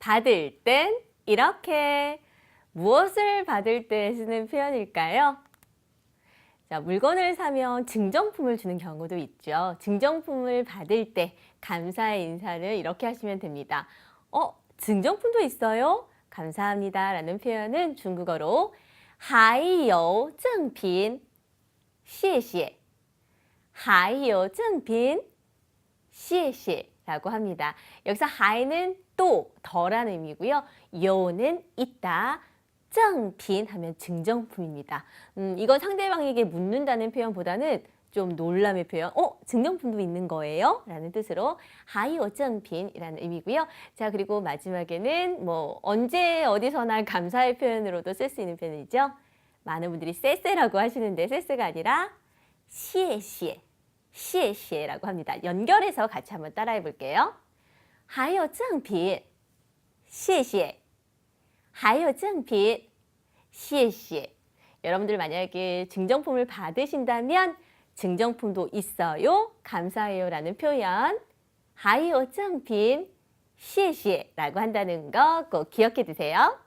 받을 땐 이렇게 무엇을 받을 때 쓰는 표현일까요? 자, 물건을 사면 증정품을 주는 경우도 있죠. 증정품을 받을 때 감사의 인사를 이렇게 하시면 됩니다. 어, 증정품도 있어요? 감사합니다. 라는 표현은 중국어로 还有赠品谢谢还有赠品谢谢 라고 합니다. 여기서 하이는 또, 더라는 의미고요. 요는 있다. 증빈 하면 증정품입니다. 음, 이건 상대방에게 묻는다는 표현보다는 좀 놀람의 표현, 어? 증정품도 있는 거예요? 라는 뜻으로 하이오전빈이라는 의미고요. 자, 그리고 마지막에는 뭐 언제 어디서나 감사의 표현으로도 쓸 수 있는 표현이죠. 많은 분들이 쎄쎄라고 하시는데 쎄쎄가 아니라 시에시에 시에시에라고 합니다. 연결해서 같이 한번 따라해 볼게요. 还有赠品谢谢还有赠品谢谢 여러분들 만약에 증정품을 받으신다면 증정품도 있어요. 감사해요라는 표현 还有赠品谢谢라고 한다는 거 꼭 기억해 두세요.